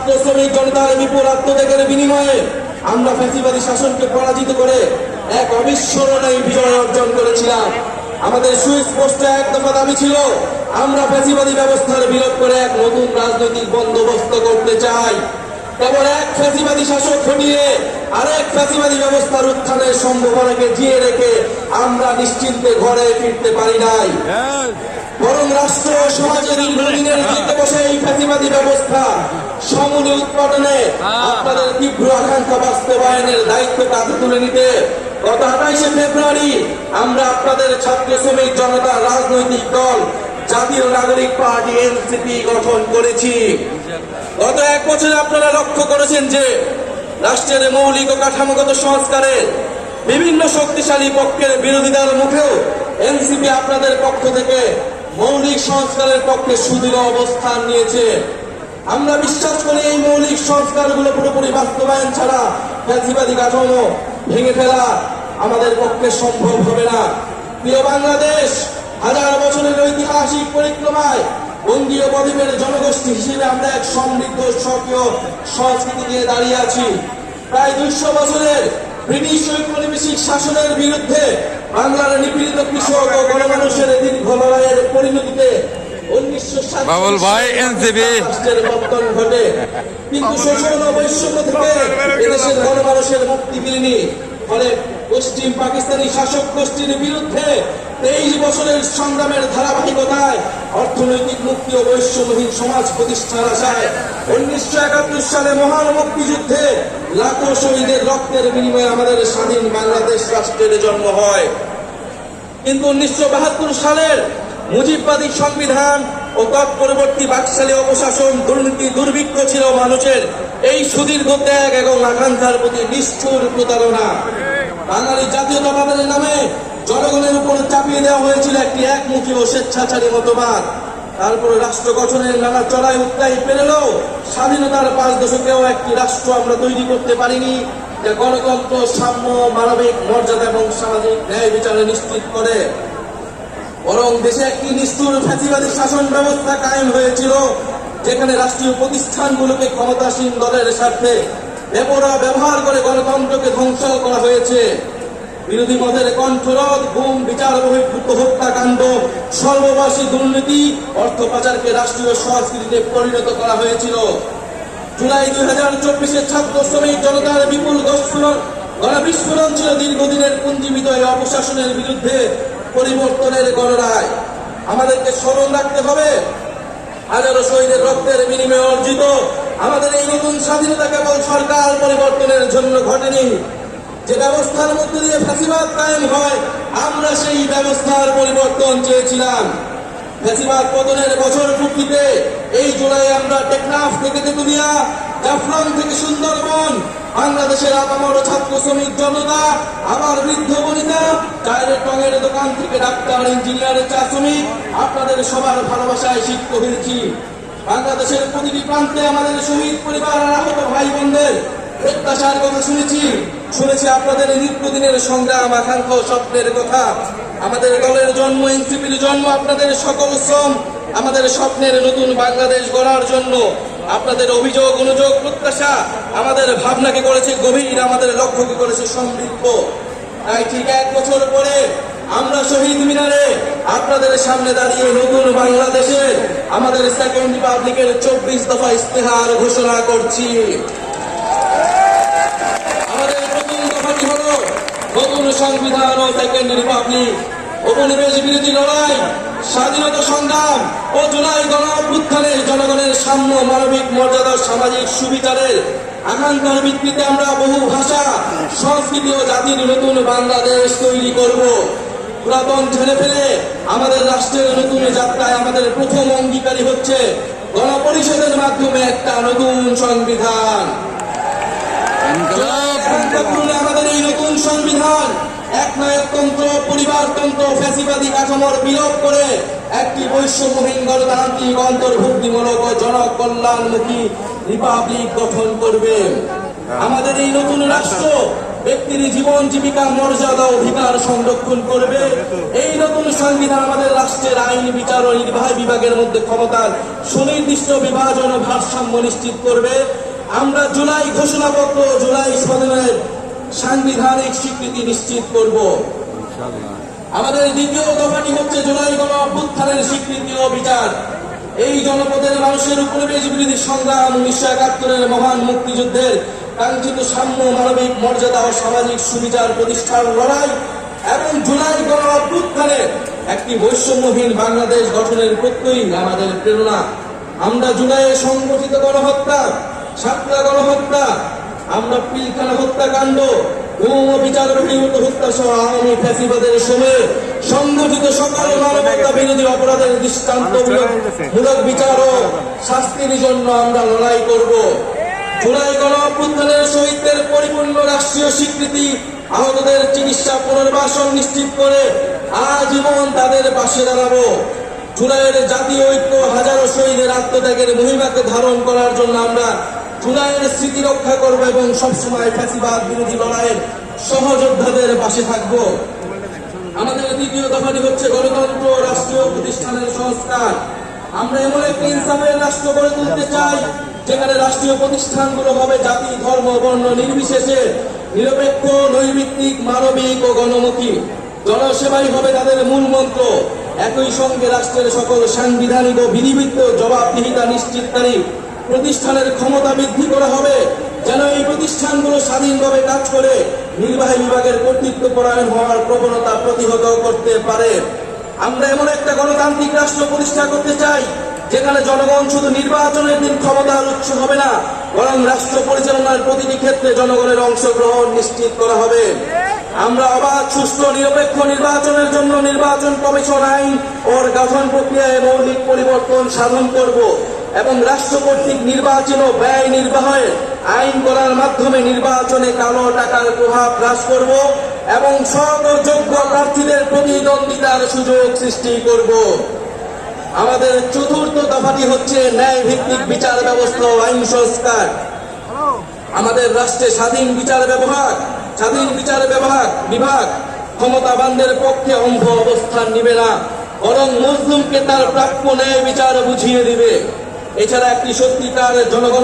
ছাত্র শ্রমিক জনতার বিপুল আত্মত্যাগের বিনিময়ে আমরা শাসনকে পরাজিত করে এক অবিস্মরণীয় বিজয় অর্জন করেছিলাম। আমাদের সুস্পষ্ট এক দফা দাবি ছিল, আমরা ব্যবস্থার বিরোধ করে এক নতুন রাজনৈতিক বন্দোবস্ত করতে চাই। কেবল এক শাসক হটিয়ে আরেক ব্যবস্থার উত্থানের সম্ভাবনাকে জিয়ে রেখে আমরা নিশ্চিন্তে ঘরে ফিরতে পারি নাই। বরং রাষ্ট্র সমাজের বসে এই ব্যবস্থা সমূলে উৎপাদনে আপনাদের তীব্র আকাঙ্ক্ষা বাস্তবায়নের দায়িত্ব কাঁধে তুলে নিতে। গত আঠাইশে ফেব্রুয়ারি আমরা আপনাদের ছাত্র শ্রমিক জনতা রাজনৈতিক দল জাতীয় নাগরিক পার্টি এনসিপি গঠন করেছি। গত এক বছরে আপনারা লক্ষ্য করেছেন যে রাষ্ট্রের মৌলিক ও কাঠামোগত সংস্কারের বিভিন্ন শক্তিশালী পক্ষের বিরোধিতার মুখেও এনসিপি আপনাদের পক্ষ থেকে মৌলিক সংস্কারের পক্ষে সুদৃঢ় অবস্থান নিয়েছে। আমরা বিশ্বাস করি এই মৌলিক সংস্কারগুলো পুরোপুরি বাস্তবায়ন ছাড়া ফ্যাসিবাদী কাঠামো ভেঙে ফেলা আমাদের পক্ষে সম্ভব হবে না। প্রিয় বাংলাদেশ, হাজার বছরের ঐতিহাসিক পরিক্রমায় বঙ্গীয় প্রদীপের জনগোষ্ঠী হিসেবে আমরা এক সমৃদ্ধ, স্বকীয় সংস্কৃতি নিয়ে দাঁড়িয়ে আছি। প্রায় দুইশো বছরের ব্রিটিশ ঔপনিবেশিক শাসনের বিরুদ্ধে বাংলার নিপীড়িত কৃষক ও গণমানুষের পরিণতিতে বাবুল ভাই, পতন ঘটে কিন্তু শোষণ ও বৈষম্য থেকে এদেশের গণমানুষের মুক্তি মিলেনি। ফলে পশ্চিম পাকিস্তানি শাসক গোষ্ঠীর বিরুদ্ধে তেইশ বছরের সংগ্রামের ধারাবাহিকতায় অর্থনৈতিক মুক্তি ও বৈষম্যহীন সমাজ প্রতিষ্ঠার আশায় উনিশশো একাত্তর সালে মহান মুক্তিযুদ্ধে লাখো শহীদের রক্তের বিনিময়ে আমাদের স্বাধীন বাংলাদেশ রাষ্ট্রের জন্ম হয়। কিন্তু উনিশশো বাহাত্তর সালের মুজিববাদী সংবিধান ও তৎপরবর্তী বাকশালী অপশাসন দুর্নীতি দুর্ভিক্ষ ছিল মানুষের। এই সুদীর্ঘ ত্যাগ এবং আকাঙ্ক্ষার প্রতি নিষ্ঠুর প্রতারণা। বাঙালি জাতীয়তাবাদের নামে জনগণের উপর চাপিয়ে দেওয়া হয়েছিল একটি একমুখী ও স্বেচ্ছাচারী মতবাদ। তারপরে রাষ্ট্র গঠনের নানা চড়াই উত্তাই পেরেলেও স্বাধীনতার পাঁচ দশকেও একটি রাষ্ট্র আমরা তৈরি করতে পারিনি, যা গণতন্ত্র, সাম্য, মানবিক মর্যাদা এবং সামাজিক ন্যায় বিচারে নিশ্চিত করে। বরং দেশে একটি নিষ্ঠুর ফ্যাসিবাদী শাসন ব্যবস্থা কায়েম হয়েছিল, যেখানে রাষ্ট্রীয় প্রতিষ্ঠানগুলোকে ক্ষমতাসীন দলের স্বার্থে বেপরোয়া ব্যবহার করে গণতন্ত্রকে ধ্বংস করা হয়েছে। বিরোধী মতের কণ্ঠরোধ, গুম, বিচার, বহির্ভূত হত্যাকাণ্ড সর্ববাসী দুর্নীতি, অর্থ পাচারকে রাষ্ট্রীয় সংস্কৃতিতে পরিণত করা হয়েছিল। জুলাই দুই হাজার চব্বিশের ছাত্র শ্রমিক জনতার বিপুল গণবিস্ফোরণ ছিল দীর্ঘদিনের পুঞ্জীবিত এই অপশাসনের বিরুদ্ধে। পরিবর্তনের গণরায় আমাদেরকে স্মরণ রাখতে হবে। হাজারো শহীদের রক্তের বিনিময়ে অর্জিত আমাদের এই নতুন স্বাধীনতা কেবল সরকার পরিবর্তনের জন্য ঘটেনি। যে ব্যবস্থার মধ্যে দিয়ে ফ্যাসিবাদ কায়েম হয়, আমরা সেই ব্যবস্থার পরিবর্তন চেয়েছিলাম। ফ্যাসিবাদ পতনের বছর পূর্তিতে এই জুলাই আমরা টেকনাফ থেকে তেতুলিয়া, জাফলং থেকে সুন্দরবন বাংলাদেশের আপামর ছাত্র শ্রমিক জনতা, আমার বৃদ্ধ বনিতা চায়ের টঙের দোকান থেকে ডাক্তার ইঞ্জিনিয়ারের চা শ্রমিক, আপনাদের সবার ভালোবাসায় শিক্ষিত হয়েছি বাংলাদেশের প্রতিটি প্রান্তে আমাদের শহীদ পরিবার আহত ভাই বোনদের প্রত্যাশার কথা শুনেছি। শুনেছি আপনাদের নিত্যদিনের সংগ্রাম, আকাঙ্ক্ষা, স্বপ্নের কথা। আমাদের দলের জন্ম, এনসিপির জন্ম, আপনাদের সকল শ্রম, আমাদের স্বপ্নের নতুন বাংলাদেশ গড়ার জন্য। আপনাদের অভিযোগ, অনুযোগ, প্রত্যাশা আমাদের ভাবনাকে করেছে গভীর, আমাদের লক্ষ্যকে করেছে সমৃদ্ধ। তাই ঠিক এক বছর পরে আমরা শহীদ মিনারে আপনাদের সামনে দাঁড়িয়ে নতুন বাংলাদেশের আমাদের সেকেন্ড রিপাবলিকের চব্বিশ দফা ইস্তেহার ঘোষণা করছি। আমাদের প্রথম দফাটি হল নতুন সংবিধান ও সেকেন্ড রিপাবলিক উপনিবেশ বিরোধী লড়াই, স্বাধীনতা সংগ্রাম ও জুলাই গণ অভ্যুত্থানে জনগণের সাম্য মানবিক মর্যাদা সামাজিক সুবিচারের আকাঙ্ক্ষার ভিত্তিতে আমরা বহু ভাষা সংস্কৃতি ও জাতির নতুন বাংলাদেশ তৈরি করব। পুরাতন ছেড়ে ফেলে আমাদের রাষ্ট্রের নতুন যাত্রায় আমাদের প্রথম অঙ্গীকারী হচ্ছে গণপরিষদের মাধ্যমে একটা নতুন সংবিধান। আমাদের এই নতুন সংবিধান এক নায়কতন্ত্র পরিবারতন্ত্র, ফ্যাসিবাদী কাঠামোর বিলোপ করে একটি বৈষম্যহীন গণতান্ত্রিক অন্তর্ভুক্তিমূলক ও জনকল্যাণমুখী রিপাবলিক গঠন করবে। আমাদের এই নতুন রাষ্ট্র ব্যক্তির জীবন জীবিকা মর্যাদা অধিকার সংরক্ষণ করবে। এই নতুন সংবিধান আমাদের রাষ্ট্রের আইন বিচার ও নির্বাহী বিভাগের মধ্যে ক্ষমতার সুনির্দিষ্ট বিভাজন ও ভারসাম্য নিশ্চিত করবে। আমরা জুলাই ঘোষণাপত্র জুলাই সদনের সাংবিধানিক স্বীকৃতি নিশ্চিত করব। আমাদের দ্বিতীয় দফাটি হচ্ছে জুলাই গণ অভ্যুত্থানের স্বীকৃতি ও বিচার এই জনপদের মানুষের উপনিবেশ বিরোধী সংগ্রাম উনিশশো একাত্তরের মহান মুক্তিযুদ্ধের কাঙ্ক্ষিত সাম্য মানবিক মর্যাদা ও সামাজিক সুবিচার প্রতিষ্ঠার লড়াই এবং জুলাই গণ অভ্যুত্থানের একটি বৈষম্যহীন বাংলাদেশ গঠনের প্রত্যয়ই আমাদের প্রেরণা। আমরা জুলাইয়ে সংগঠিত গণহত্যা সাতটা গণহত্যা আমরা পিলখানা হত্যাকাণ্ড হত্যা সময়ে বিরোধী অপরাধের শাস্তির জন্য আমরা জুলাই পরিপূর্ণ রাষ্ট্রীয় স্বীকৃতি আহতদের চিকিৎসা পুনর্বাসন নিশ্চিত করে আজীবন তাদের পাশে দাঁড়াবো। জুলাইয়ের জাতীয় ঐক্য হাজারো শহীদের আত্মত্যাগের মহিমাকে ধারণ করার জন্য আমরা জুলাইয়ের স্মৃতি রক্ষা করব এবং সবসময় ফ্যাসিবাদ বিরোধী লড়াইয়ের সহযোদ্ধাদের পাশে থাকব। আমাদের দ্বিতীয় দফাটি হচ্ছে গণতন্ত্র রাষ্ট্রীয় প্রতিষ্ঠানের সংস্কার। আমরা এমন একটি ইনসাফের রাষ্ট্র গড়ে তুলতে চাই, যেখানে রাষ্ট্রীয় প্রতিষ্ঠানগুলো হবে জাতি, ধর্ম, বর্ণ নির্বিশেষে নিরপেক্ষ, নৈমিত্তিক, মানবিক ও গণমুখী। জনসেবাই হবে তাদের মূল মন্ত্র। একই সঙ্গে রাষ্ট্রের সকল সাংবিধানিক ও বিধিবিদ্ধ জবাবদিহিতা নিশ্চিতকারী। প্রতিষ্ঠানের ক্ষমতা বৃদ্ধি করা হবে, যেন এই প্রতিষ্ঠানগুলো স্বাধীনভাবে কাজ করে, নির্বাহী বিভাগের কর্তৃত্ব পরায়ণ হওয়ার প্রবণতা প্রতিহত করতে পারে। আমরা এমন একটা গণতান্ত্রিক রাষ্ট্র প্রতিষ্ঠা করতে চাই, যেখানে জনগণ শুধু নির্বাচনের দিন ক্ষমতার উৎস হবে না, বরং রাষ্ট্র পরিচালনার প্রতিটি ক্ষেত্রে জনগণের অংশগ্রহণ নিশ্চিত করা হবে। আমরা অবাধ, সুষ্ঠু, নিরপেক্ষ নির্বাচনের জন্য নির্বাচন কমিশন আইন, ওর গঠন প্রক্রিয়ায় মৌলিক পরিবর্তন সাধন করব। এবং রাষ্ট্র কর্তৃক নির্বাচন ব্যয় নির্বাহের আইন করার মাধ্যমে নির্বাচনে কালো টাকার প্রভাব হ্রাস করব এবং সৎ ও যোগ্য প্রার্থীদের প্রতিদ্বন্দ্বিতার সুযোগ সৃষ্টি করব। আমাদের চতুর্থ দফাটি হচ্ছে ন্যায় ভিত্তিক বিচার ব্যবস্থা ও আইন সংস্কার। আমাদের রাষ্ট্রে স্বাধীন বিচার বিভাগ স্বাধীন বিচার বিভাগ বিভাগ ক্ষমতাবানদের পক্ষে অন্ধ অবস্থান নিবে না, বরং মজলুমকে তার প্রাপ্য ন্যায় বিচার বুঝিয়ে দিবে। এছাড়া একটি সত্যিকার জনগণ